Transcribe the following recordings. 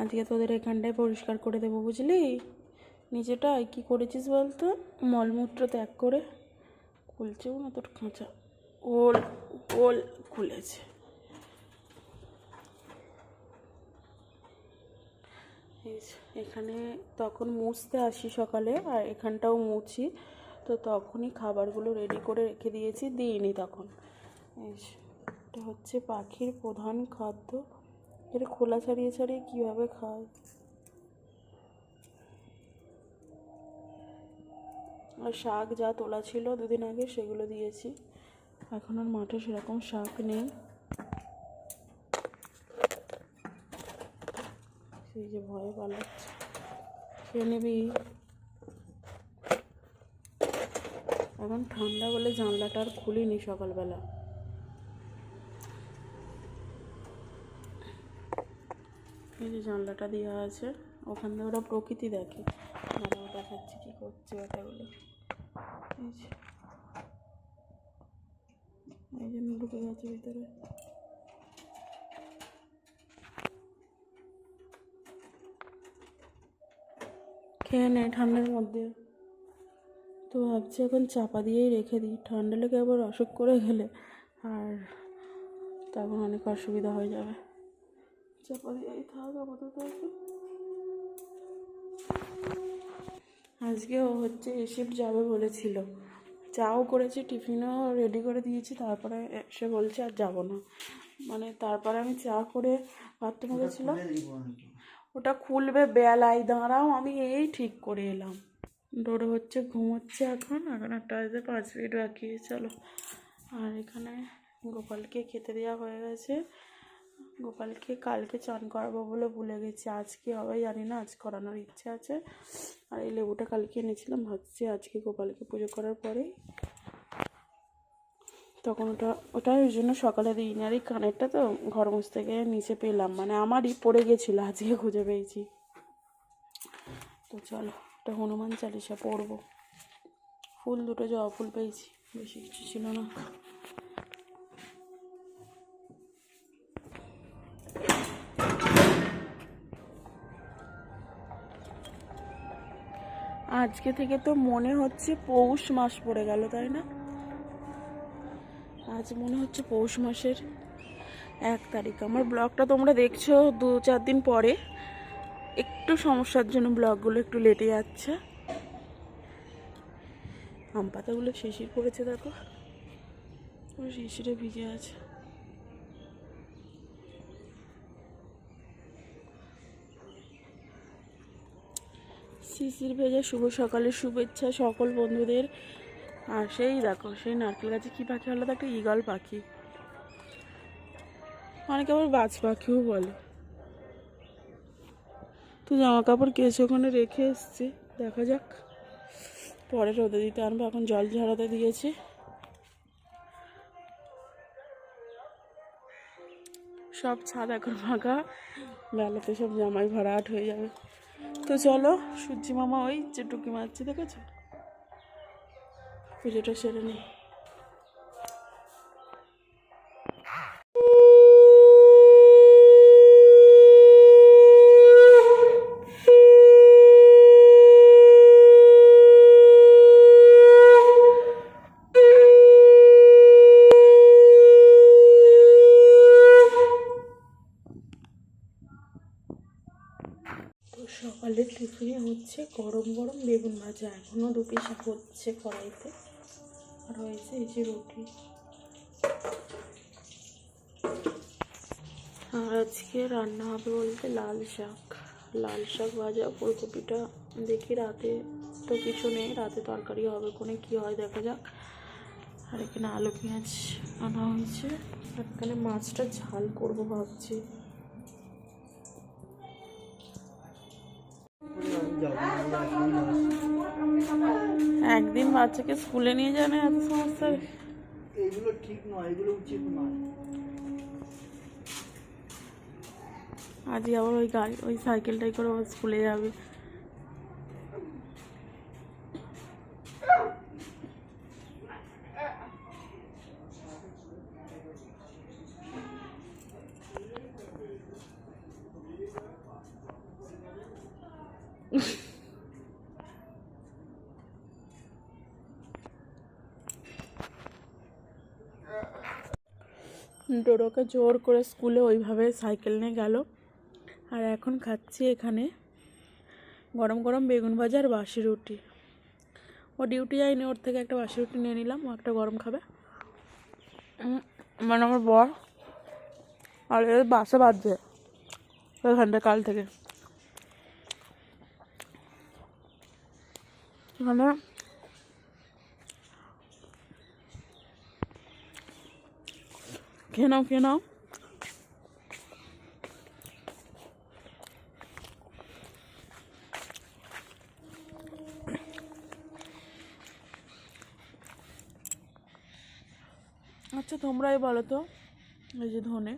আজকে তোদের এখানটায় পরিষ্কার করে দেবো, বুঝলি? নিচেটায় কি করেছিস বলতো? মলমূত্র ত্যাগ করে খুলছেও না তোর খাঁচা। ওল ওল খুলেছে। এখানে তখন মুছতে আসি সকালে, আর এখানটাও মুছি। তো তখনই খাবারগুলো রেডি করে রেখে দিয়েছি, দিইনি তখন। এটা হচ্ছে পাখির প্রধান খাদ্য। এটা খোলা ছাড়িয়ে ছাড়িয়ে কীভাবে খায়? আর শাক যা তোলা ছিল দুদিন আগে সেগুলো দিয়েছি। এখন আর মাঠে সেরকম শাক নেই। সেই যে ভয়ে পালাচ্ছে। খেয়ে নিবি। এখন ঠান্ডা বলে জানলাটা আর খুলিনি সকালবেলা। এই যে জানলাটা দেওয়া আছে, ওখান দিয়ে ওরা প্রকৃতি দেখে। দাঁড়াও দেখাচ্ছি কী করছে ব্যাটাগুলো এই যে। এই জন্য ঢুকে গেছে ভিতরে। খেয়ে নেয় ঠান্ডার মধ্যে। তো ভাবছি এখন চাপা দিয়েই রেখে দিই। ঠান্ডা লেগে আবার অসুখ করে গেলে আর তখন অনেক অসুবিধা হয়ে যাবে। চাপা দিয়েই থাক আপাতত। আজকে ও হচ্ছে শিফট যাবে বলেছিল। চাও করেছি টিফিনও রেডি করে দিয়েছি তারপরে সে বলছে আর যাব না। মানে তারপরে আমি চা করে বাথরুমে গেছিলাম ওটা খুলবে বেলায় দাঁড়াও আমি এই ঠিক করে এলাম। ডোরে হচ্ছে ঘুমোচ্ছে এখন এখন একটা বাজে পাঁচ মিনিট বাকি চলো। আর এখানে গোপালকে খেতে দেওয়া হয়ে গেছে। গোপালকে কালকে চান করাবো বলে ভুলে গেছি। আজকে হবে জানি না, আজ করানোর ইচ্ছে আছে। আর এই লেবুটা কালকে এনেছিলাম, ভাবছি আজকে গোপালকে পুজো করার পরেই। তখন ওটা ওটা ওই জন্য সকালে দিইনি। আর এই কানেরটা তো ঘর মুছ থেকে নিচে পেলাম মানে আমারই পড়ে গেছিল, আজকে খুঁজে পেয়েছি। তো চলো, একটা হনুমান চালিসা পড়ব ফুল দুটো জবা ফুল পেয়েছি, বেশি কিছু ছিল না। আজকে থেকে তো মনে হচ্ছে পৌষ মাস পড়ে গেল, তাই না? আজ মনে হচ্ছে পৌষ মাসের এক তারিখ। আমার ব্লগটা তোমরা দেখছ দু চার দিন পরে। একটু সমস্যার জন্য ব্লগগুলো একটু লেটে যাচ্ছে। আম পাতাগুলো শিশির পড়েছে দেখো। শিশিরে ভিজে আছে। শিশির ভেজা শুভ সকালের শুভেচ্ছা সকল বন্ধুদের। আর সেই দেখো, সেই নারকেল গাছে কী পাখি হলো? একটা ইগল পাখি। অনেকে আবার বাজ পাখিও বলে। তো জামা কাপড় কেচে ওখানে রেখে এসছি। দেখা যাক। পরে রোদে দিতে আনব। এখন জল ঝরাতে দিয়েছি। সব ছাদ এখন ফাঁকা। বেলাতে সব জামাই ভরাট হয়ে যাবে। তো চলো সূর্যি মামা ওই যে টুকি মারছে দেখেছ? পুজোটা সেরে নিই সকালের টিফিনে হচ্ছে গরম গরম বেগুন ভাজা। এখনও দু পিস হচ্ছে কড়াইতে। আর হয়েছে এই যে রুটি। আর আজকে রান্না হবে বলতে লাল শাক। লাল শাক ভাজা, ফুলকপিটা দেখি রাতে তো কিছু নেই, রাতে তরকারি হবে কোনে, কি হয় দেখা যাক। আর এখানে আলু পেঁয়াজ আনা হয়েছে। আর এখানে মাছটা ঝাল করব ভাবছি। একদিন বাচ্চাকে স্কুলে নিয়ে যাবে এত সমস্যা? এগুলো ঠিক নয় এগুলো উচিত নয়। আজই আবার ওই গাড়ি ওই সাইকেলটাই করে আবার স্কুলে যাবে। ডোডোকে জোর করে স্কুলে ওইভাবে সাইকেল নিয়ে গেল। আর এখন খাচ্ছি এখানে গরম গরম বেগুন ভাজা আর বাসি রুটি। ও ডিউটি যায়নি, ওর থেকে একটা বাসি রুটি নিয়ে নিলাম, ও একটা গরম খাবে। মানে আমার বর আর এর বাসে বাজছে ওইখানটা কাল থেকে। এখানে খেয়ে নাও আচ্ছা তোমরাই বলো তো, এই যে ধনে,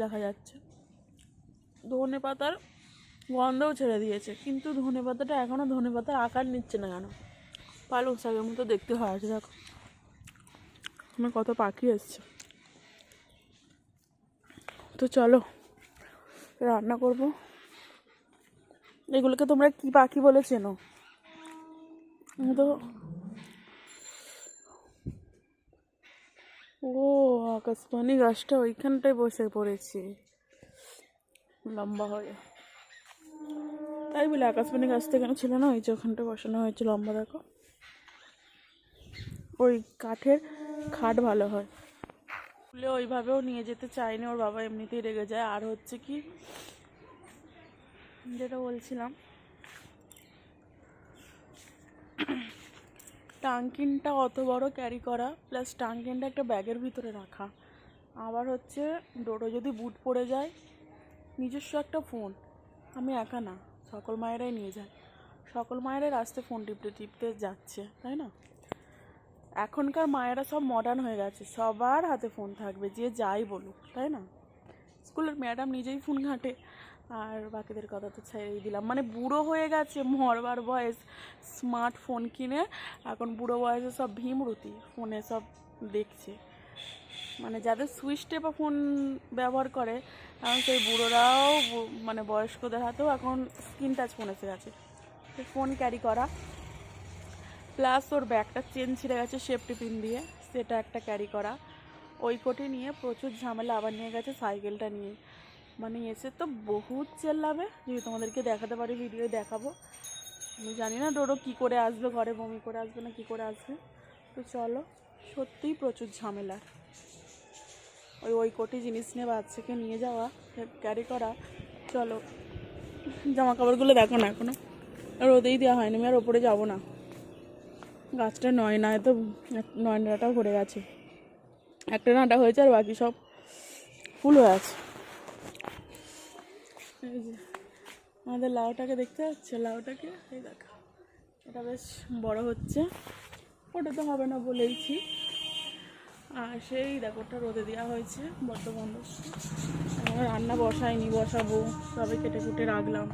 দেখা যাচ্ছে। ধনে পাতার গন্ধও ছেড়ে দিয়েছে, কিন্তু ধনে পাতাটা এখনও ধনে পাতার আকার নিচ্ছে না কেন? পালং শাকের মতো দেখতে হয় দেখো। আমার কত পাখি এসছে। তো চলো, রান্না করব। এগুলোকে তোমরা কি পাখি বলে চেনো? তো ও আকাশবাণী গাছটা ওইখানটায় বসে পড়েছে। লম্বা হয়ে। তাই বলে আকাশবাণী গাছটা কেন ছিল না, ওই যে ওখানটা বসানো হয়েছে লম্বা, দেখো। ওই কাঠের খাট ভালো হয়। স্কুলে ওইভাবেও নিয়ে যেতে চায়নি, ওর বাবা এমনিতেই রেগে যায়। আর হচ্ছে কি, যেটা বলছিলাম, টাঙ্কিনটা অত বড় ক্যারি করা প্লাস টাঙ্কিনটা একটা ব্যাগের ভিতরে রাখা। আবার হচ্ছে ডোডো যদি বুট পড়ে যায়, নিজস্ব একটা ফোন আমি একা না, সকল মায়েরাই নিয়ে যায়। সকল মায়েরাই রাস্তায় ফোন টিপতে টিপতে যাচ্ছে, তাই না? এখনকার মায়েরা সব মডার্ন হয়ে গেছে, সবার হাতে ফোন থাকবে, যে যাই বলুক, তাই না? স্কুলের ম্যাডাম নিজেই ফোন ঘাঁটে, আর বাকিদের কথা তো ছেড়েই দিলাম। মানে বুড়ো হয়ে গেছে, মরবার বয়স স্মার্টফোন কিনে, এখন বুড়ো বয়সে সব ভীমরতি ফোনে সব দেখছে। মানে যাদের সুইচ টেপা ফোন ব্যবহার করে, এখন সেই বুড়োরাও মানে বয়স্কদের হাতেও এখন স্ক্রিন টাচ ফোন এসে গেছে। ফোন ক্যারি করা প্লাস ওর ব্যাগটা চেন ছিঁড়ে গেছে সেফটি পিন দিয়ে, সেটা একটা ক্যারি করা। ওই কোটে নিয়ে প্রচুর ঝামেলা, আবার নিয়ে গেছে সাইকেলটা নিয়ে। মানে এসে তো বহুত চেল্লাবে, যদি তোমাদেরকে দেখাতে পারি ভিডিও দেখাবো। আমি জানি না ডোডো কী করে আসবে, ঘরে বমি করে আসবে না কী করে আসবে। তো চলো, সত্যিই প্রচুর ঝামেলা। ওই ওই কোটি জিনিস নিয়ে বাচ্চাকে নিয়ে যাওয়া ক্যারি করা। চলো জামা কাপড়গুলো দেখো না এখনও। আর রোদেই দেওয়া হয়নি, আমি আর ওপরে যাব না। গাছটা নয় না তো নয় ডাঁটাও ভরে গেছে। একটা ডাঁটা হয়েছে আর বাকি সব ফুল হয়ে আছে। আমাদের লাউটাকে দেখতে পাচ্ছে? লাউটাকে, এই দেখো, এটা বেশ বড় হচ্ছে। ওটা তো হবে না বলেইছি আর সেই দেখো, ওটা রোদে দেওয়া হয়েছে বড্ড বন্ধ আমার রান্না বসাইনি বসাবো। সবে কেটে কুটে রাখলাম।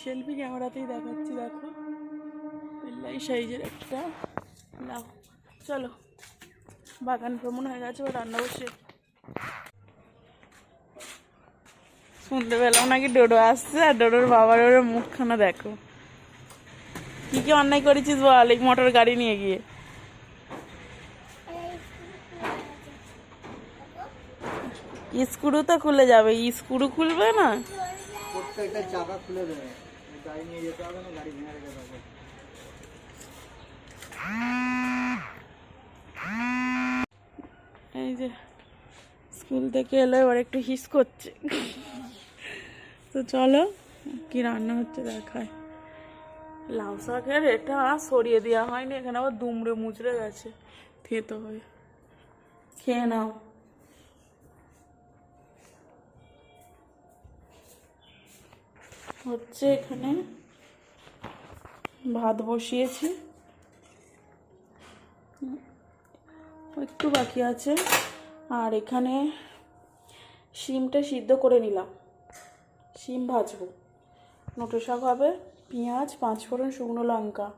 সেলফি ক্যামেরাতেই দেখাচ্ছি, দেখো। এই সাইজের একটা। লাউ চলো। বাগান ভ্রমণ হয়ে গেছে ও রান্না বসে। পেলাম নাকি ডোডো আসছে, আর ডোডোর বাবার ওর মুখখানা দেখো। কি কি অন্যায় করেছিস বল, এই মোটর গাড়ি নিয়ে গিয়ে। স্ক্রু তো খুলে যাবে, স্ক্রু খুলবে না? প্রত্যেকটা চাকা খুলে দেবে। গাড়ি নিয়ে যেতে হবে না, গাড়ি ভেঙে রেখে এই যে, স্কুল থেকে এলো, এবার একটু হিস করছে। তো চলো, কি রান্না হচ্ছে দেখায়। লাউ শাকের এটা সরিয়ে দেওয়া হয়নি, এখানে আবার দুমড়ে মুচড়ে গেছে। থেতো হয়ে। খেয়ে নাও। হচ্ছে এখানে ভাত বসিয়েছি। একটু বাকি আছে। আর এখানে শিমটা সিদ্ধ করে নিলাম। শিম ভাজবো। নোটো শাক হবে, পেঁয়াজ, পাঁচফোড়ন, শুকনো লঙ্কা।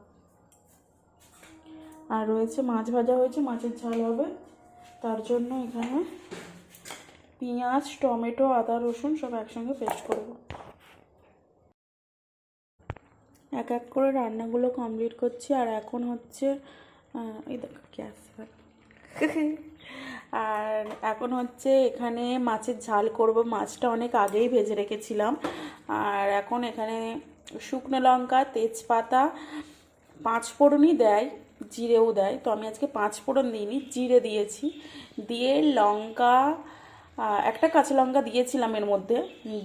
আর রয়েছে মাছ ভাজা হয়েছে, মাছের ঝাল হবে। তার জন্য এখানে পেঁয়াজ, টমেটো, আদা, রসুন সব একসঙ্গে পেস্ট করব এক এক করে রান্নাগুলো কমপ্লিট করছি। আর এখন হচ্ছে এই দেখো গ্যাস আর এখন হচ্ছে এখানে মাছের ঝাল করব। মাছটা অনেক আগেই ভেজে রেখেছিলাম। আর এখন এখানে শুকনো লঙ্কা, তেজপাতা, পাঁচ ফোড়নই দেয়, জিরেও দেয়। তো আমি আজকে পাঁচ ফোড়ন দিইনি, জিরে দিয়েছি। দিয়ে লঙ্কা একটা কাঁচা লঙ্কা দিয়েছিলাম এর মধ্যে।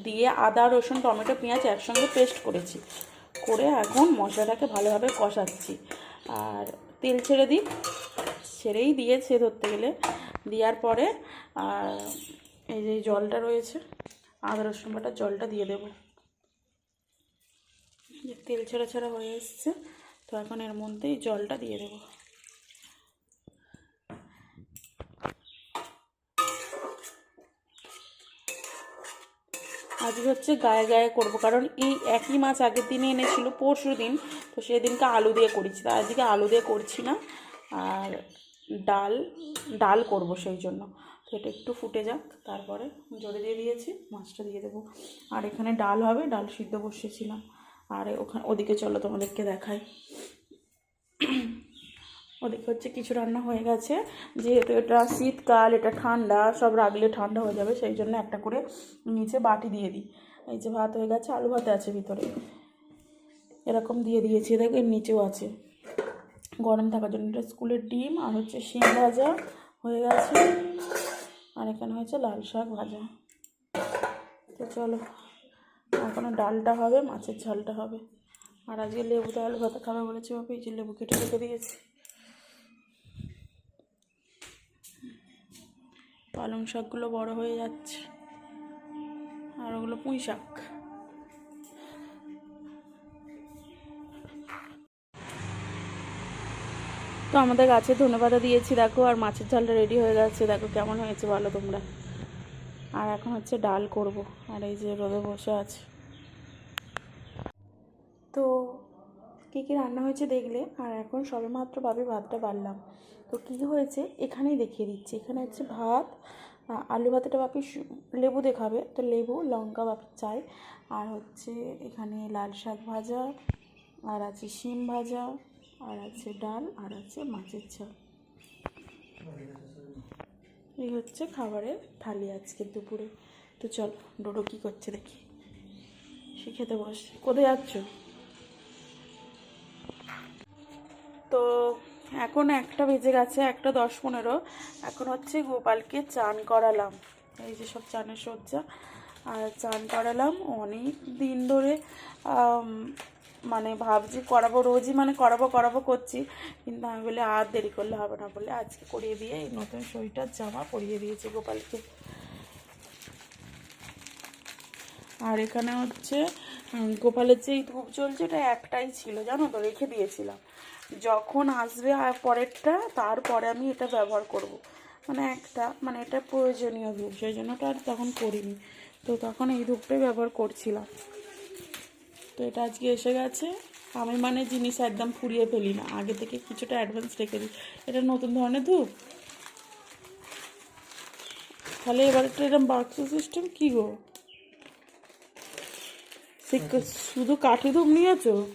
দিয়ে আদা, রসুন, টমেটো, পেঁয়াজ একসঙ্গে পেস্ট করেছি। করে এখন মশলাটাকে ভালোভাবে কষাচ্ছি। আর তেল ছেড়ে দিই। ছেড়েই দিয়েছে ধরতে গেলে। দেওয়ার পরে এই যে জলটা রয়েছে, আদা, রসুন বাটার জলটা দিয়ে দেবো। তেল ছেড়া ছেড়া হয়ে এসছে, তো এখন এর মধ্যেই জলটা দিয়ে দেবো। আজকে হচ্ছে গায়ে গায়ে করব, কারণ এই একই মাছ আগের দিনে এনেছিল, পরশু দিন। তো সেদিনকে আলু দিয়ে করেছি, তা আজকে আলু দিয়ে করছি না। আর ডাল ডাল করব সেই জন্য। তো এটা একটু ফুটে যাক, তারপরে জলে দিয়ে দিয়েছি, মাছটা দিয়ে দেবো। আর এখানে ডাল হবে, ডাল সিদ্ধ বসিয়েছিলাম আর ওখানে ওদিকে চলো তোমাদেরকে দেখাই। ওদিকে হচ্ছে কিছু রান্না হয়ে গেছে। যেহেতু এটা শীতকাল, এটা ঠান্ডা, সব রাখলে ঠান্ডা হয়ে যাবে, সেই জন্য একটা করে নিচে বাটি দিয়ে দিই। এই যে ভাত হয়ে গেছে, আলু ভাত আছে ভিতরে। এরকম দিয়ে দিয়েছি, দেখো এর নিচেও আছে। গরম থাকার জন্য এটা স্কুলের ডিম আর হচ্ছে শিম ভাজা হয়ে গেছে। আর এখানে হয়েছে লাল শাক ভাজা। তো চলো এখনও ডালটা হবে, মাছের ঝালটা হবে। আর আজকে লেবু তো আলু ভাতা খাবে বলেছি এই যে লেবু কেটে রেখে দিয়েছি। পালং শাকগুলো বড় হয়ে যাচ্ছে। আর ওগুলো পুঁই শাক। তো আমাদের গাছে ধনেপাতা দিয়েছি, দেখো, আর মাছের ঝালটা রেডি হয়ে গেছে। দেখো, কেমন হয়েছে ভালো তোমরা? আর এখন হচ্ছে ডাল করব, আর এই যে রোদে বসে আছে। তো কী কী রান্না হয়েছে দেখলে? আর এখন সবেমাত্র ভাবে ভাতটা বাড়লাম। তো কী হয়েছে? এখানেই দেখিয়ে দিচ্ছি। এখানে হচ্ছে ভাত আলু ভাতটা বাপি লেবু দেখাবে। তো লেবু, লঙ্কা বাপি চাই। আর হচ্ছে এখানে লাল শাক ভাজা, আর আছে শিম ভাজা, আর আছে ডাল, আর আছে মাছের ঝাল। এই হচ্ছে খাবারের থালি আজকে দুপুরে। তো চল, ডোডো কী করছে দেখি। সে খেতে বস কোথায় যাচ্ছ? তো এখন একটা বেজে গেছে, একটা দশ পনেরো। এখন হচ্ছে গোপালকে চান করালাম। এই যে সব চানের সজ্জা আর চান করালাম অনেক দিন ধরে মানে ভাবছি করাবো, রোজই মানে করাবো করাবো করছি। কিন্তু আমি বলে, আর দেরি করলে হবে না বলে আজকে করিয়ে দিয়ে এই নতুন সোয়েটার জামা পরিয়ে দিয়েছি গোপালকে। আর এখানে হচ্ছে গোপালের যে ধূপ জ্বলছে, এটা একটাই ছিল, জানো তো? রেখে দিয়েছিলাম। যখন আসবে আর পরেরটা, তারপরে আমি এটা ব্যবহার করব। মানে একটা মানে এটা প্রয়োজনীয় ধূপ সেই জন্য আর তখন করিনি। তো তখন এই ধূপটাই ব্যবহার করছিলাম। তো এটা আজকে এসে গেছে। আমি মানে জিনিস একদম ফুরিয়ে ফেলি না। আগে থেকে কিছুটা অ্যাডভান্স রেখে দিই। এটা নতুন ধরনের ধূপ? তাহলে এবার একটা এরকম বাক্স সিস্টেম কী গো? শুধু কাঠি ধূপ নিয়েছো?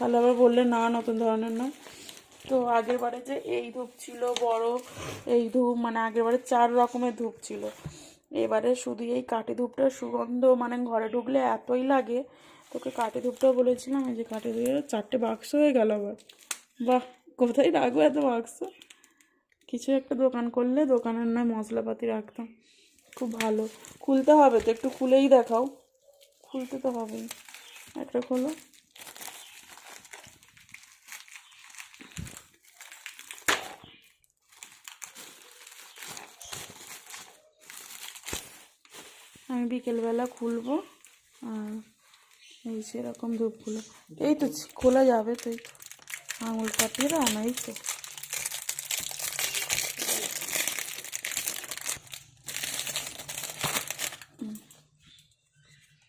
তাহলে আবার বললে, না, নতুন ধরনের না তো আগের বারে যে এই ধূপ ছিল, বড় এই ধূপ মানে আগের বারে চার রকমের ধূপ ছিল। এবারে শুধু এই কাঠি ধূপটার সুগন্ধ মানে ঘরে ঢুকলে এতই লাগে। তোকে কাঠি ধূপটাও বলেছিলাম, এই যে কাঠি ধূপের চারটে বাক্স হয়ে গেল আবার। বাহ, কোথায় রাখব এত বাক্স কিছু একটা দোকান করলে দোকানের নয়, মশলাপাতি রাখতাম। খুব ভালো। খুলতে হবে তো, একটু খুলেই দেখাও। খুলতে তো হবেই। একটা খোলো। আমি বিকেলবেলা খুলবো, আর এই সেরকম ধূপগুলো। এই তো খোলা যাবে তো আঙুল কাটিয়ে এই তো।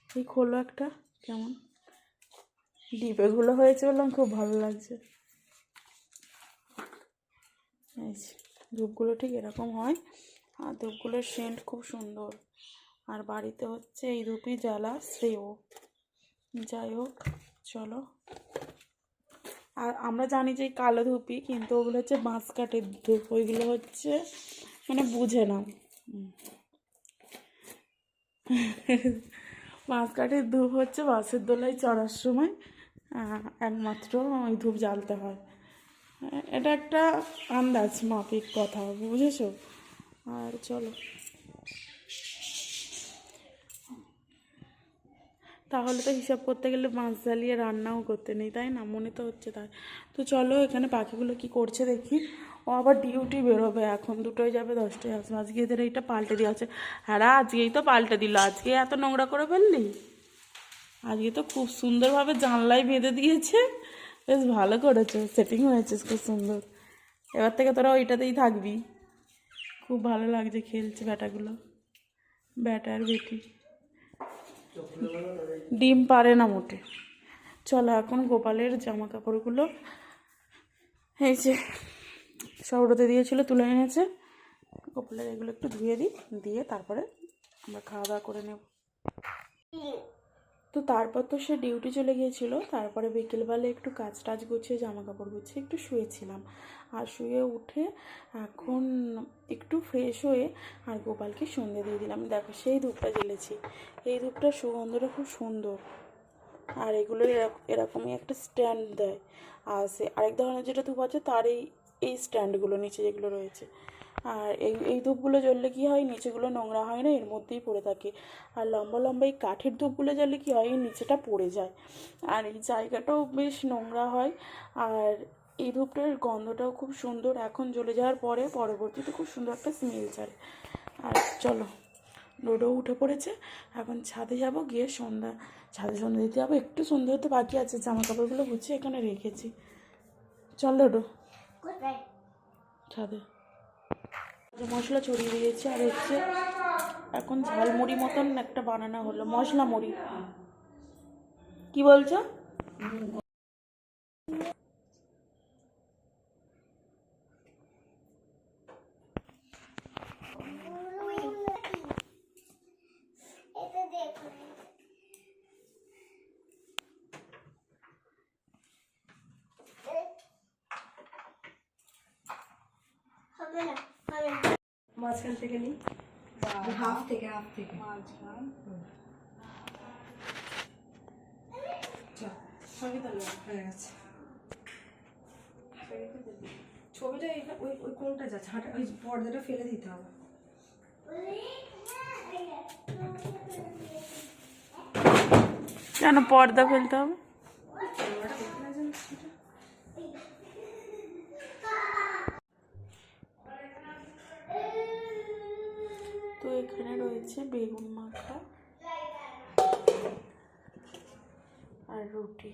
এই খোলো একটা, কেমন? ডিবেগুলো হয়েছে বললাম, খুব ভালো লাগছে। এই ধূপগুলো ঠিক এরকম হয়। আর ধূপগুলোর সেন্ট খুব সুন্দর। আর বাড়িতে হচ্ছে এই ধূপই জ্বালা শ্রেয়। যাই হোক, চলো। আর আমরা জানি যে কালো ধুপি, কিন্তু ওগুলো হচ্ছে বাঁশ কাঠের ধূপ, ওইগুলো হচ্ছে মানে বুঝে না। বাঁশ কাঠের ধূপ হচ্ছে বাঁশের দোলায় চড়ার সময় একমাত্র ওই ধূপ জ্বালতে হয়। এটা একটা আন্দাজ মাফিক কথা, বুঝেছ? আর চলো। তাহলে তো হিসাব করতে গেলে মাছ জ্বালিয়ে রান্নাও করতে নেই, তাই না? মনে তো হচ্ছে তাই। তো চলো এখানে পাখিগুলো কি করছে দেখি। ও আবার ডিউটি বেরোবে, এখন দুটোই যাবে, দশটায় আসবে। আজকে এদের এইটা পাল্টে দেওয়া আছে। হ্যাঁ আজকেই তো পাল্টে দিল, আজকে এত নোংরা করে ফেললি? আজকে তো খুব সুন্দরভাবে জানলায় বেঁধে দিয়েছে। বেশ ভালো করেছে, সেটিং হয়েছে খুব সুন্দর। এবার থেকে তোরা ওইটাতেই থাকবি। খুব ভালো লাগছে খেলছে ব্যাটাগুলো। ব্যাটার বেটি। ডিম পারে না মোটে। চলো এখন গোপালের জামা কাপড়গুলো এই যে সব দিয়েছিল, তুলে এনেছে। গোপালের এগুলো একটু ধুয়ে দিই, দিয়ে তারপরে আমরা খাওয়া দাওয়া করে নেব। তো তারপর তো সে ডিউটি চলে গিয়েছিল, তারপরে বিকেলবেলা একটু কাজ টাজ গুছিয়ে জামা কাপড় গুছিয়ে একটু শুয়েছিলাম। আর শুয়ে উঠে এখন একটু ফ্রেশ হয়ে আর গোপালকে সন্ধে দিয়ে দিলাম। দেখো, সেই ধূপটা জ্বেলেছি। এই ধূপটার সুগন্ধটা খুব সুন্দর। আর এগুলো এরক- এরকমই একটা স্ট্যান্ড দেয়। আর সে আরেক ধরনের যেটা ধূপ আছে, তার এই এই স্ট্যান্ডগুলো নিচে যেগুলো রয়েছে। আর এই এই ধূপগুলো জ্বললে কী হয়, নিচেগুলো নোংরা হয় না, এর মধ্যেই পড়ে থাকে। আর লম্বা লম্বা এই কাঠের ধূপগুলো জ্বললে কী হয়, এই নিচেটা পড়ে যায়। আর এই জায়গাটাও বেশ নোংরা হয়। আর এই ধূপটার গন্ধটাও খুব সুন্দর। এখন জ্বলে যাওয়ার পরে পরবর্তীতে খুব সুন্দর একটা স্মেল ছাড়ে। আর চলো ডোডো উঠে পড়েছে। এখন ছাদে যাব গিয়ে সন্ধ্যা ছাদে সন্ধ্যা দিতে যাব। একটু সন্ধ্যা হতে বাকি আছে জামা কাপড়গুলো গুছিয়ে এখানে রেখেছি। চল ডোডো ছাদে। মশলা ছড়িয়ে দিয়েছি আর হচ্ছে এখন ঝালমুড়ি মতন একটা বানানো হলো মশলা মুড়ি। কি বলছো মাঝখান থেকে নিই হাফ থেকে। হয়ে গেছে। ছবিটা এইটা ওই ওই কোনটা যাচ্ছে? হাঁটা ওই পর্দাটা ফেলে দিতে হবে। কেন পর্দা ফেলতে হবে ক্যামেরাটা দেখতে না জানিস সেটা? তো রয়েছে বেগুন মাখা আর রুটি।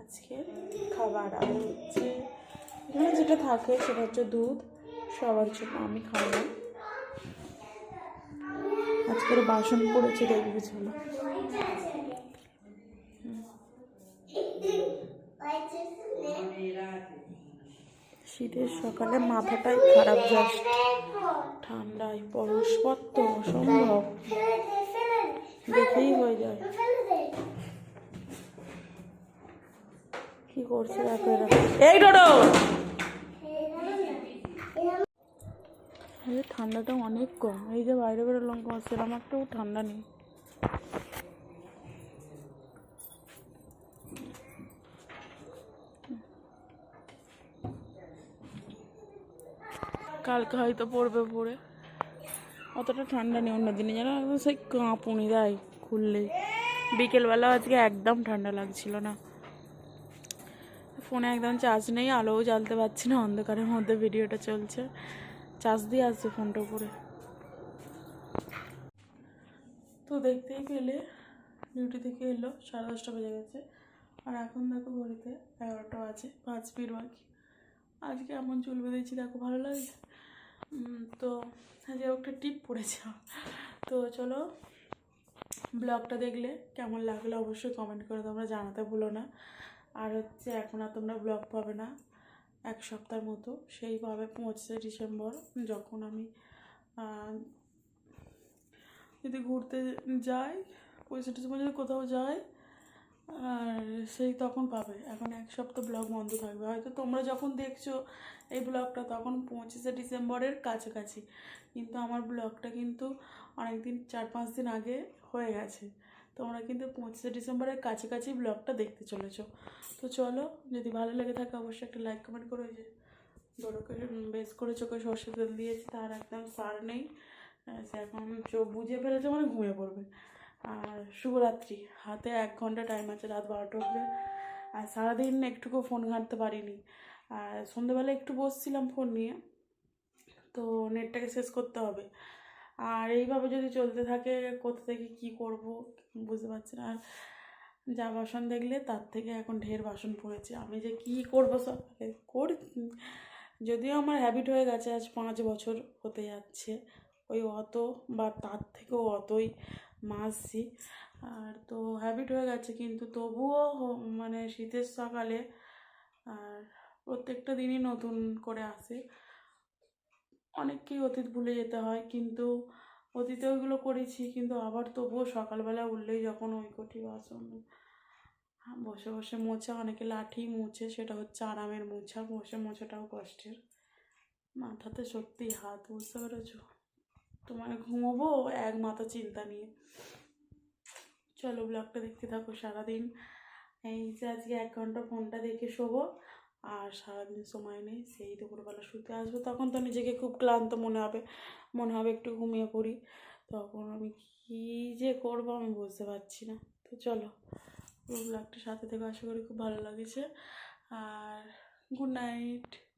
আজকে খাবার আর হচ্ছে, এখানে যেটা থাকে সেটা হচ্ছে দুধ। সবার জন্য আমি খাব আজকের বাসন পড়েছে দেখবি চলো শীতের সকালে মাথাটাই খারাপ, জাস্ট ঠান্ডায় পরশপত্র অসম্ভব। দেখেই হয়ে যায়। কি করছে এই ডোডো! ঠান্ডাটা অনেক কম। এই যে বাইরে বেরোলাম সেরকম একটাও ঠান্ডা নেই। কালকে হয়তো পড়বে পড়ে। অতটা ঠান্ডা নেই অন্য দিনে, যেন একদম সেই কাঁপুনি দেয় খুললেই বিকেলবেলা আজকে একদম ঠান্ডা লাগছিল না। ফোনে একদম চার্জ নেই, আলোও জ্বালতে পারছি না, অন্ধকারের মধ্যে ভিডিওটা চলছে। চার্জ দিয়ে আসছে ফোনটা উপরে। তো দেখতেই পেলে, ডিউটি থেকে এলো, সাড়ে দশটা বেজে গেছে। আর এখন দেখো ঘড়িতে এগারোটা আছে পাঁচ মিনিট বাকি। আজকে এমন চুল বেঁধেছি, দেখো ভালো লাগছে? তো আজকে একটা টিপ পড়েছে। তো চলো, ব্লগটা দেখলে কেমন লাগল অবশ্যই কমেন্ট করে তোমরা জানাতে ভুলো না। আর হচ্ছে এখন আর তোমরা ব্লগ পাবে না, এক সপ্তাহ মতো। সেই পাবে পঁচিশে ডিসেম্বর, যখন আমি যদি ঘুরতে যাই, পঁচিশে ডিসেম্বর যদি কোথাও যাই আর সেই তখন পাবে। এখন এক সপ্তাহ ব্লগ বন্ধ থাকবে। হয়তো তোমরা যখন দেখছ এই ব্লগটা তখন পঁচিশে ডিসেম্বরের কাছাকাছি। কিন্তু আমার ব্লগটা কিন্তু অনেক দিন চার পাঁচ দিন আগে হয়ে গেছে। তোমরা কিন্তু পঁচিশে ডিসেম্বরের কাছাকাছি ব্লগটা দেখতে চলেছো। তো চলো, যদি ভালো লেগে থাকে অবশ্যই একটা লাইক কমেন্ট করো যে, বড় করে বেশ করে চোখে সর্ষে তেল দিয়েছি, তার একদম সার নেই। সে এখন চোখ বুঝে ফেলেছে মানে ঘুমিয়ে পড়বে। আর শুভরাত্রি। হাতে এক ঘণ্টা টাইম আছে, রাত বারোটা অবধি আর সারাদিন একটুকু ফোন ঘাঁটতে পারিনি। আর সন্ধ্যেবেলা একটু বসছিলাম ফোন নিয়ে। তো নেটটাকে শেষ করতে হবে। আর এইভাবে যদি চলতে থাকে, কোথা থেকে কি করব বুঝতে পারছি না। আর যা বাসন দেখলে, তার থেকে এখন ঢের বাসন পড়েছে। আমি যে কি করব সব করি। যদিও আমার হ্যাবিট হয়ে গেছে, আজ পাঁচ বছর হতে যাচ্ছে। ওই অত বা তার থেকেও অতই মাজছি আর তো হ্যাবিট হয়ে গেছে কিন্তু তবুও মানে শীতের সকালে আর প্রত্যেকটা দিনই নতুন করে আসে। অনেককেই অতীত ভুলে যেতে হয় কিন্তু অতীতে ওইগুলো করেছি কিন্তু আবার তবুও সকালবেলা উঠলেই যখন ওই কটি বাসন বসে বসে মোছা, অনেকে লাঠি মুছে, সেটা হচ্ছে আরামের মোছা, বসে মোছাটাও কষ্টের। মাথাতে সত্যি হাত বুঝতে পেরেছ? তোমার ঘুমোবো এক মাথা চিন্তা নিয়ে। চলো ব্লগটা দেখতে থাকো সারাদিন। এই যে আজকে এক ঘণ্টা ফোনটা দেখে শোবো, আর সারাদিন সময় নেই, সেই দুপুরবেলা শুতে আসব। তখন তো নিজেকে খুব ক্লান্ত মনে হবে মনে হবে একটু ঘুমিয়ে পড়ি। তখন আমি কী যে করব আমি বুঝতে পারছি না। তো চলো ব্লগটা সাথে থেকে, আশা করি খুব ভালো লাগেছে। আর গুড নাইট